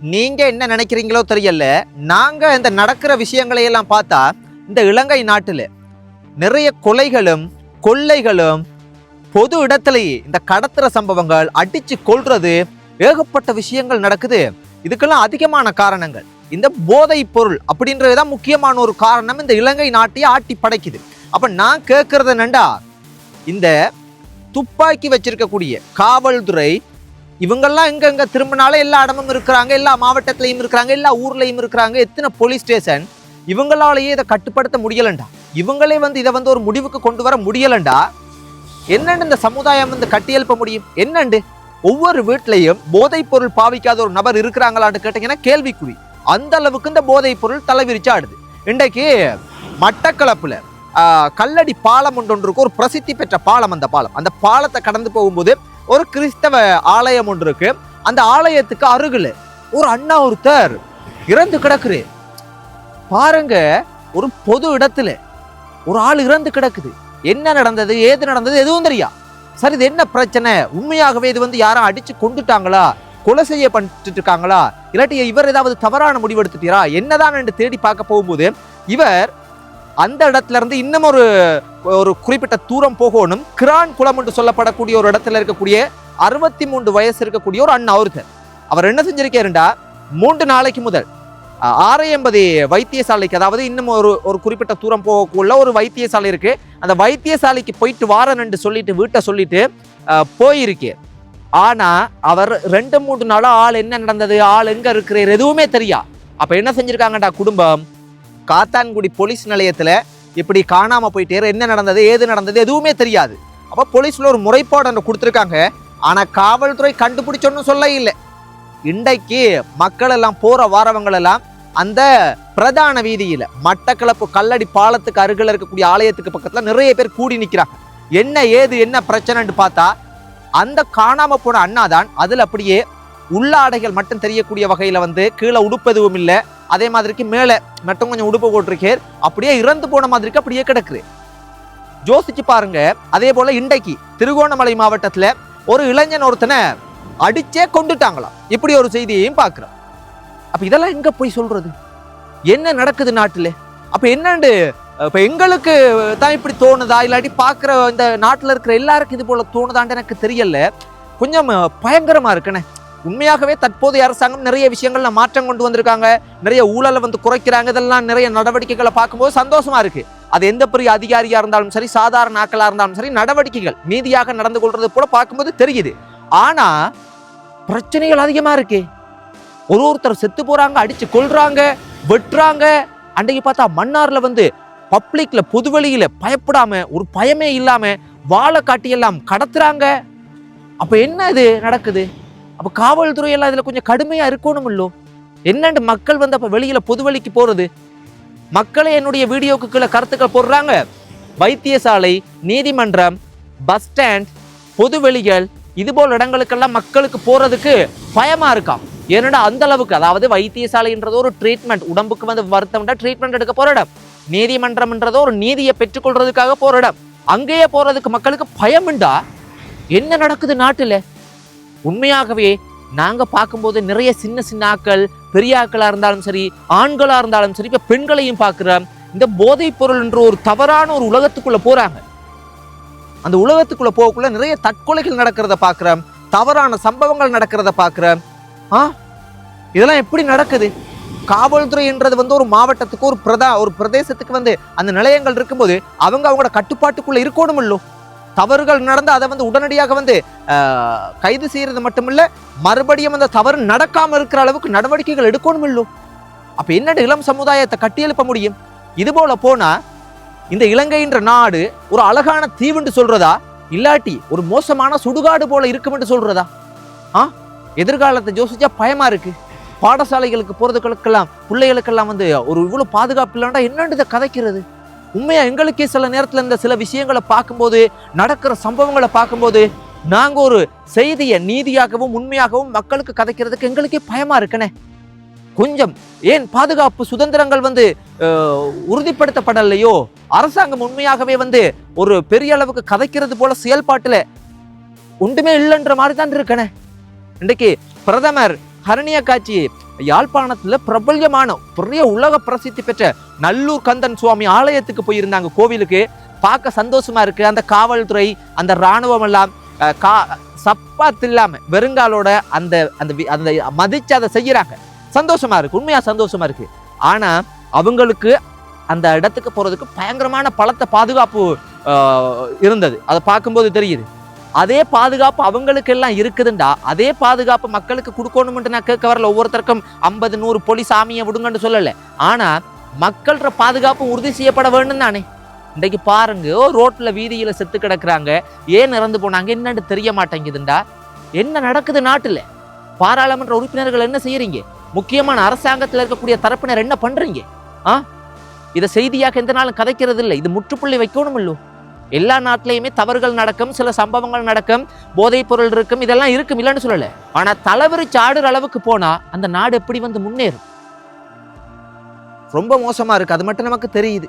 நீங்க என்ன நினைக்கிறீங்களோ தெரியல. நாங்க இந்த நடக்கிற விஷயங்களை எல்லாம் பார்த்தா இந்த இலங்கை நாட்டில் நிறைய கொலைகளும் கொள்ளைகளும் பொது இடத்திலேயே இந்த கடத்துற சம்பவங்கள் அடிச்சு கொள்றது ஏகப்பட்ட விஷயங்கள் நடக்குது. இதுக்கெல்லாம் அதிகமான காரணங்கள். இந்த போதை பொருள் அப்படின்றதுதான் முக்கியமான ஒரு காரணம். இந்த இலங்கை நாட்டையே ஆட்டி படைக்குது. அப்ப நான் கேட்கறது என்னண்டா? இந்த துப்பாக்கி வச்சிருக்கக்கூடிய காவல்துறை இவங்கெல்லாம் எங்க எங்க திரும்பினாலும் எல்லா இடமும் இருக்கிறாங்க எல்லா மாவட்டத்திலையும் இருக்கிறாங்க எல்லா ஊர்லையும் இருக்கிறாங்க. எத்தனை போலீஸ் ஸ்டேஷன் இவங்களாலேயே இதை கட்டுப்படுத்த முடியலண்டா. இவங்களே வந்து இதை வந்து ஒரு முடிவுக்கு கொண்டு வர முடியலண்டா. என்னண்டு இந்த சமுதாயம் வந்து கட்டியெழுப்ப முடியும்? என்னண்டு? ஒவ்வொரு வீட்லையும் போதைப் பொருள் பாவிக்காத ஒரு நபர் இருக்கிறாங்களான்னு கேட்டீங்கன்னா கேள்விக்குறி. அந்த அளவுக்கு இந்த போதைப் பொருள் தலைவிரிச்சாடுது இன்றைக்கு மட்டக்களப்பில் கல்லடி பாலம் ஒன்று ஒன்று இருக்கு. ஒரு பிரசித்தி பெற்ற பாலம் அந்த பாலம். அந்த பாலத்தை கடந்து போகும்போது ஒரு கிறிஸ்தவ ஆலயம் ஒன்று இருக்கு. அந்த ஆலயத்துக்கு அருகில் ஒரு அண்ணா ஒருத்தர் இறந்து கிடக்குது. பாருங்க ஒரு பொது இடத்துல ஒரு ஆள் இறந்து கிடக்குது. என்ன நடந்தது ஏது நடந்தது எதுவும் தெரியா. சரி இது என்ன பிரச்சனை? உண்மையாகவே இது வந்து யாரும் அடிச்சு கொண்டுட்டாங்களா? கொலை செய்ய பண்ணிட்டு இருக்காங்களா? இல்லாட்டி இவர் ஏதாவது தவறான முடிவு எடுத்துட்டீரா? என்னதான் என்று தேடி பார்க்க போகும்போது இவர் அந்த இடத்துல இருந்து இன்னும் ஒரு ஒரு குறிப்பிட்ட தூரம் போகணும். கிரான் குளம் என்று சொல்லப்படக்கூடிய ஒரு இடத்துல இருக்கக்கூடிய அறுபத்தி மூன்று வயசு இருக்கக்கூடிய ஒரு அண்ணா ஒருத்தர். அவர் என்ன செஞ்சிருக்காருண்டா மூன்று நாளைக்கு முதல் ஆரையம்பதி வைத்தியசாலைக்கு அதாவது இன்னும் ஒரு ஒரு குறிப்பிட்ட தூரம் போகக்குள்ள ஒரு வைத்தியசாலை இருக்கு. அந்த வைத்தியசாலைக்கு போயிட்டு வாரன்னு சொல்லிட்டு வீட்டை சொல்லிட்டு அஹ், போயிருக்கே. ஆனா அவர் ரெண்டு மூணு நாளும் ஆள் என்ன நடந்தது ஆள் எங்க இருக்கிறார் எதுவுமே தெரியா. அப்ப என்ன செஞ்சிருக்காங்கடா குடும்பம்? காத்தான்குடி போலீஸ் நிலையத்தில் இப்படி காணாமல் போயிட்டே என்ன நடந்தது ஏது நடந்தது எதுவுமே தெரியாது. அப்போ போலீஸில் ஒரு முறைப்பாடு ஒன்று கொடுத்துருக்காங்க. ஆனால் காவல்துறை கண்டுபிடிச்சோன்னு சொல்ல இல்லை. இன்றைக்கு மக்கள் எல்லாம் போகிற வாரவங்களெல்லாம் அந்த பிரதான வீதியில் மட்டக்களப்பு கல்லடி பாலத்துக்கு அருகில் இருக்கக்கூடிய ஆலயத்துக்கு பக்கத்தில் நிறைய பேர் கூடி நிற்கிறாங்க என்ன ஏது என்ன பிரச்சனைன்னு பார்த்தா அந்த காணாமல் போன அண்ணா தான் அதில் அப்படியே உள்ளாடைகள் மட்டும் தெரியக்கூடிய வகையில் வந்து கீழே உடுப்பு எதுவும் இல்லை. அதே மாதிரிக்கு மேலே மட்டும் கொஞ்சம் உடுப்பு போட்டிருக்கேர் அப்படியே இறந்து போன மாதிரிக்கு அப்படியே கிடக்குது. யோசிச்சு பாருங்க. அதே போல இன்றைக்கு திருகோணமலை மாவட்டத்தில் ஒரு இளைஞன் ஒருத்தனை அடிச்சே கொண்டுட்டாங்களாம். இப்படி ஒரு செய்தியையும் பார்க்குறோம். அப்போ இதெல்லாம் எங்கே போய் சொல்கிறது என்ன நடக்குது நாட்டில்? அப்போ என்னண்டு இப்போ எங்களுக்கு தான் இப்படி தோணுதா? இல்லாட்டி பார்க்குற இந்த நாட்டில் இருக்கிற எல்லாருக்கும் இது போல் தோணுதான்னு எனக்கு தெரியல. கொஞ்சம் பயங்கரமாக இருக்குண்ணே. உண்மையாகவே தற்போதைய அரசாங்கம் நிறைய விஷயங்களில் மாற்றம் கொண்டு வந்திருக்காங்க. நிறைய ஊழலை வந்து குறைக்கிறாங்க. இதெல்லாம் நிறைய நடவடிக்கைகளை பார்க்கும்போது சந்தோஷமா இருக்கு. அது எந்த பெரிய அதிகாரியா இருந்தாலும் சரி சாதாரண ஆக்களா இருந்தாலும் சரி நடவடிக்கைகள் நீதியாக நடந்து கொள்றது போல பார்க்கும்போது தெரியுது. ஆனா பிரச்சனைகள் அதிகமா இருக்கு. ஒரு ஒருத்தர் செத்து போறாங்க அடிச்சு கொள்றாங்க வெட்டுறாங்க. அன்றைக்கு பார்த்தா மன்னார்ல வந்து பப்ளிக்ல பொதுவெளியில பயப்படாம ஒரு பயமே இல்லாம வாழை காட்டி எல்லாம் கடத்துறாங்க. அப்ப என்ன இது நடக்குது? அப்போ காவல்துறை எல்லாம் இதில் கொஞ்சம் கடுமையாக இருக்கணும் இல்லோ என்னண்டு மக்கள் வந்து அப்போ வெளியில் பொதுவழிக்கு போகிறது மக்களே என்னுடைய வீடியோக்கு கீழே கருத்துக்கள் போடுறாங்க. வைத்தியசாலை நீதிமன்றம் பஸ் ஸ்டாண்ட் பொதுவெளிகள் இதுபோல் இடங்களுக்கெல்லாம் மக்களுக்கு போகிறதுக்கு பயமாக இருக்காம் ஏன்னா அந்த அளவுக்கு? அதாவது வைத்தியசாலைன்றது ஒரு ட்ரீட்மெண்ட் உடம்புக்கு வந்து வருத்தம்னா ட்ரீட்மெண்ட் எடுக்க போகிற இடம். நீதிமன்றம்ன்றதோ ஒரு நீதியை பெற்றுக்கொள்றதுக்காக போகிற இடம். அங்கேயே போகிறதுக்கு மக்களுக்கு பயமுண்டா என்ன நடக்குது நாட்டில்? உண்மையாகவே நாங்கள் பார்க்கும்போது நிறைய சின்ன சின்ன ஆக்கள் பெரிய இருந்தாலும் சரி ஆண்களாக இருந்தாலும் சரி இப்போ பெண்களையும் பார்க்குறோம் இந்த போதைப் பொருள் என்ற ஒரு தவறான ஒரு உலகத்துக்குள்ளே போறாங்க. அந்த உலகத்துக்குள்ளே போகக்குள்ள நிறைய தற்கொலைகள் நடக்கிறத பார்க்குறோம் தவறான சம்பவங்கள் நடக்கிறத பார்க்குறோம் ஆ? இதெல்லாம் எப்படி நடக்குது? காவல்துறைன்றது வந்து ஒரு மாவட்டத்துக்கு ஒரு பிரதா ஒரு பிரதேசத்துக்கு வந்து அந்த நிலையங்கள் இருக்கும்போது அவங்க அவங்களோட கட்டுப்பாட்டுக்குள்ளே இருக்கணும் இல்லோ தவறுகள் நடந்து அதை வந்து உடனடியாக வந்து கைது செய்யறது மட்டுமில்ல மறுபடியும் அந்த தவறு நடக்காமல் இருக்கிற அளவுக்கு நடவடிக்கைகள் எடுக்கணும் இல்லோ? அப்போ என்னண்டு இளம் சமுதாயத்தை கட்டியெழுப்ப முடியும்? இது போல போனா இந்த இலங்கைன்ற நாடு ஒரு அழகான தீவுன்னு சொல்றதா? இல்லாட்டி ஒரு மோசமான சுடுகாடு போல இருக்கும்னு சொல்றதா? ஆ? எதிர்காலத்தை யோசிச்சா பயமா இருக்கு. பாடசாலைகளுக்கு போறதுகளுக்கெல்லாம் பிள்ளைகளுக்கெல்லாம் வந்து ஒரு இவ்வளவு பாதுகாப்பு இல்லைன்னா என்னன்னு இதை கதைக்கிறது? உண்மையாக எங்களுக்கே சில நேரத்தில் இந்த சில விஷயங்களை பார்க்கும்போது நடக்கிற சம்பவங்களை பார்க்கும்போது நாங்கள் ஒரு செய்தியை நீதியாகவும் உண்மையாகவும் மக்களுக்கு கதைக்கிறதுக்கு எங்களுக்கே பயமாக இருக்கனே? கொஞ்சம் ஏன் பாதுகாப்பு சுதந்திரங்கள் வந்து உறுதிப்படுத்தப்படலையோ? அரசாங்கம் உண்மையாகவே வந்து ஒரு பெரிய அளவுக்கு கதைக்கிறது போல செயல்பாட்டில் ஒன்றுமே இல்லைன்ற மாதிரி தான் இருக்கனே? இன்றைக்கு பிரதமர் ஹரணிய காட்சி யாழ்ப்பாணத்தில் பிரபல்யமான பெரிய உலக பிரசித்தி பெற்ற நல்லூர் கந்தன் சுவாமி ஆலயத்துக்கு போயிருந்தாங்க கோவிலுக்கு. பார்க்க சந்தோஷமா இருக்கு. அந்த காவல்துறை அந்த இராணுவம் எல்லாம் கா சப்பாத்து இல்லாம வெறுங்காலோட அந்த அந்த வி- அந்த மதிச்சு அதை செய்யறாங்க. சந்தோஷமா இருக்கு. உண்மையா சந்தோஷமா இருக்கு. ஆனா அவங்களுக்கு அந்த இடத்துக்கு போறதுக்கு பயங்கரமான பலத்த பாதுகாப்பு இருந்தது. அதை பார்க்கும்போது தெரியுது. அதே பாதுகாப்பு அவங்களுக்கு எல்லாம் இருக்குதுண்டா. அதே பாதுகாப்பு மக்களுக்கு கொடுக்கணும்னு நான் கேட்க வரல. ஒவ்வொருத்தருக்கும் ஐம்பது நூறு போலீஸ் சாமியை விடுங்கன்னு சொல்லலை. ஆனால் மக்கள்ற பாதுகாப்பு உறுதி செய்யப்பட வேண்டும் தானே? இன்றைக்கு பாருங்க ரோட்டில் வீதியில் செத்து கிடக்குறாங்க. ஏன் இறந்து போனாங்க? என்னன்னு தெரிய மாட்டேங்குதுண்டா. என்ன நடக்குது நாட்டில்? பாராளுமன்ற உறுப்பினர்கள் என்ன செய்கிறீங்க முக்கியமான அரசாங்கத்தில் இருக்கக்கூடிய தரப்பினர் என்ன பண்ணுறீங்க ஆ? இதை செய்தியாக எந்த நாளும் கதைக்கிறது இல்லை இது முற்றுப்புள்ளி வைக்கணும் இல்லோ எல்லா நாட்டிலையுமே தவறுகள் நடக்கும் சில சம்பவங்கள் நடக்கும் போதைப் பொருள் இருக்கும் இதெல்லாம் இருக்கும் இல்லைன்னு சொல்லலை. ஆனா தலைவரி சாடுற அளவுக்கு போனா அந்த நாடு எப்படி வந்து முன்னேறும்? ரொம்ப மோசமா இருக்கு. அது மட்டும் நமக்கு தெரியுது.